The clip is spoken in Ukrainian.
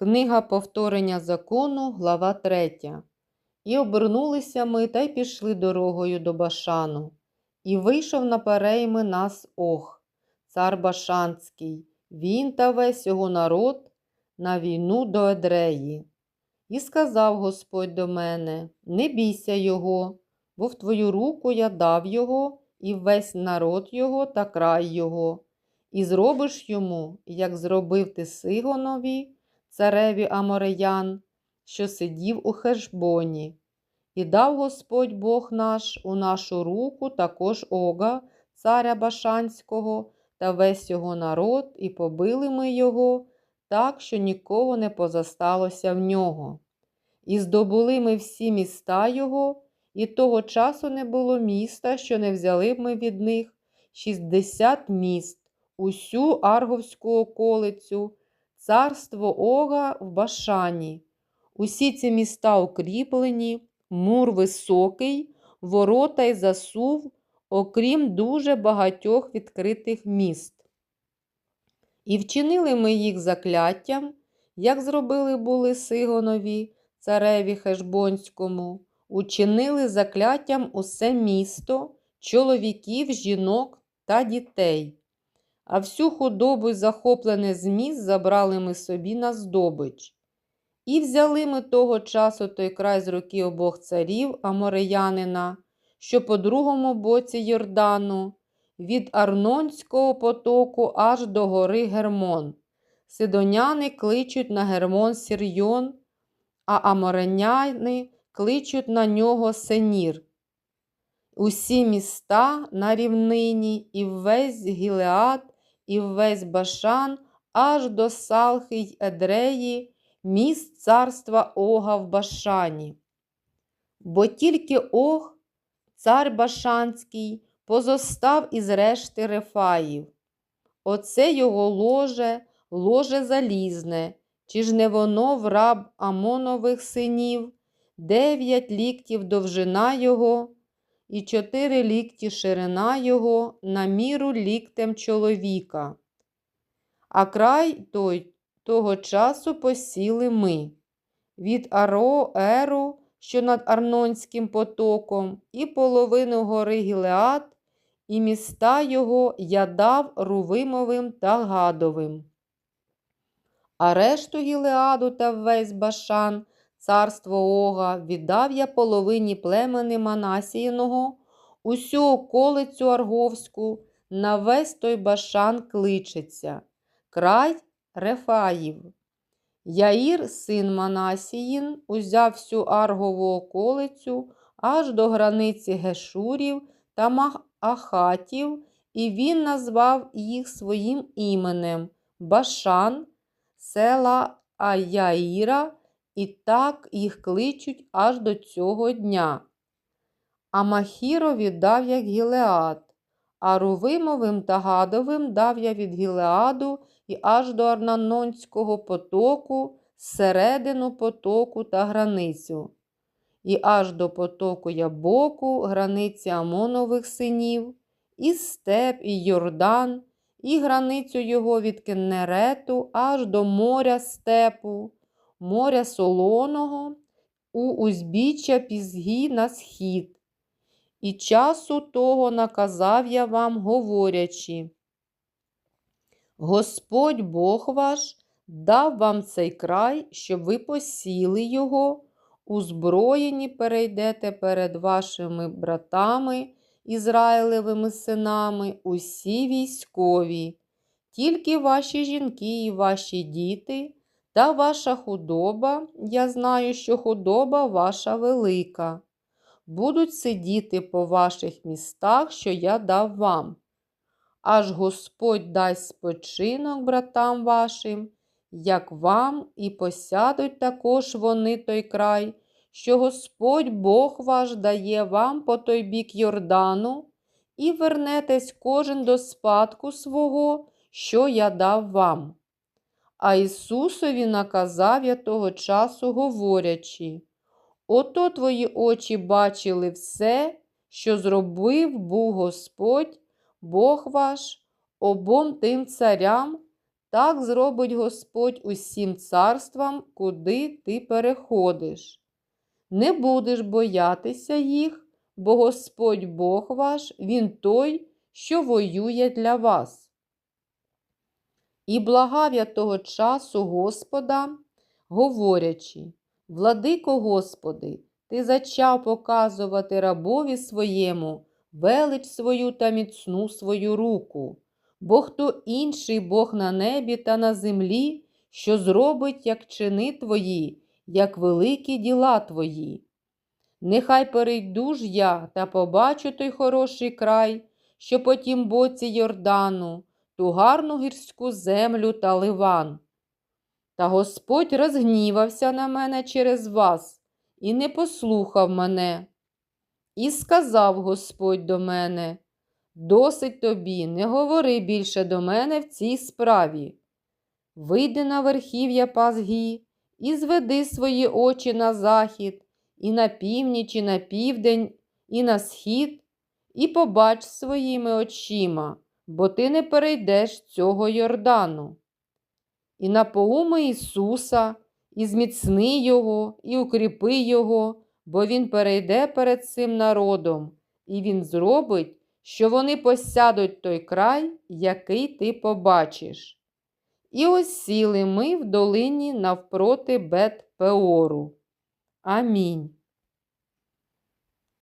Книга повторення закону, глава 3. І обернулися ми та й пішли дорогою до Башану. І вийшов на перейми нас Ох, цар Башанський, він та весь його народ на війну до Едреї. І сказав Господь до мене: Не бійся його, бо в твою руку я дав його, і весь народ його та край його, і зробиш йому, як зробив ти Сигонові, цареві Амореян, що сидів у Хешбоні. І дав Господь Бог наш у нашу руку також Ога, царя Башанського, та весь його народ, і побили ми його, так, що нікого не позасталося в нього. І здобули ми всі міста його, і того часу не було міста, що не взяли б ми від них шістдесят міст, усю Арговську околицю, царство Ога в Башані. Усі ці міста укріплені, мур високий, ворота й засув, окрім дуже багатьох відкритих міст. І вчинили ми їх закляттям, як зробили були Сигонові, цареві Хешбонському, учинили закляттям усе місто, чоловіків, жінок та дітей. А всю худобу захоплене з міст забрали ми собі на здобич. І взяли ми того часу той край з руки обох царів Амореянина, що по другому боці Йордану, від Арнонського потоку аж до гори Гермон. Сидоняни кличуть на Гермон Сірйон, а амореняни кличуть на нього Сенір. Усі міста на рівнині, і весь Гілеад, і весь Башан, аж до Салхи й Едреї, міст царства Ога в Башані. Бо тільки Ог, цар Башанський, позостав із решти Рефаїв. Оце його ложе, ложе залізне, чи ж не воно в раб Амонових синів, дев'ять ліктів довжина його і чотири лікті ширина його на міру ліктем чоловіка. А край той того часу посіли ми від Аро Еру, що над Арнонським потоком, і половину гори Гілеад, і міста його я дав Рувимовим та Гадовим. А решту Гілеаду та весь Башан, царство Ога, віддав я половині племени Манасіїного, усю околицю Арговську, на весь той Башан кличеться, край Рефаїв. Яїр, син Манасіїн, узяв всю Аргову околицю аж до границі Гешурів та Ахатів, і він назвав їх своїм іменем Башан, села Аяїра, і так їх кличуть аж до цього дня. А Махірові дав як Гілеад, а Рувимовим та Гадовим дав я від Гілеаду і аж до Арнанонського потоку, середину потоку та границю, і аж до потоку Ябоку, границі Амонових синів, і степ, і Йордан, і границю його від Кеннерету аж до моря степу, моря солоного, у узбіччя Пізгі на схід. І часу того наказав я вам, говорячи. Господь Бог ваш дав вам цей край, щоб ви посіли його, узброєні перейдете перед вашими братами, Ізраїлевими синами, усі військові, тільки ваші жінки і ваші діти, та ваша худоба, я знаю, що худоба ваша велика, будуть сидіти по ваших містах, що я дав вам аж Господь дасть спочинок братам вашим, як вам, і посядуть також вони той край, що Господь Бог ваш дає вам по той бік Йордану, і вернетесь кожен до спадку свого, що я дав вам. А Ісусові наказав я того часу, говорячи, ото твої очі бачили все, що зробив був Господь Бог ваш обом тим царям так зробить Господь усім царствам, куди ти переходиш. Не будеш боятися їх, бо Господь Бог ваш, Він той, що воює для вас. І благав я того часу Господа, говорячи, Владико Господи, Ти зачав показувати рабові своєму велич свою та міцну свою руку, бо хто інший Бог на небі та на землі, що зробить, як чини Твої, як великі діла Твої. Нехай перейду ж я та побачу той хороший край, що по тім боці Йордану, ту гарну гірську землю та ливан. Та Господь розгнівався на мене через вас і не послухав мене. І сказав Господь до мене: Досить тобі, не говори більше до мене в цій справі. Вийди на верхів'я Пазгі і зведи свої очі на захід, і на північ, і на південь, і на схід, і побач своїми очима, бо ти не перейдеш цього Йордану. І напоуми Ісуса, і зміцни Його, і укріпи Його, бо Він перейде перед цим народом, і Він зробить, що вони посядуть той край, який ти побачиш. І ось сіли ми в долині навпроти Бет Пеору. Амінь.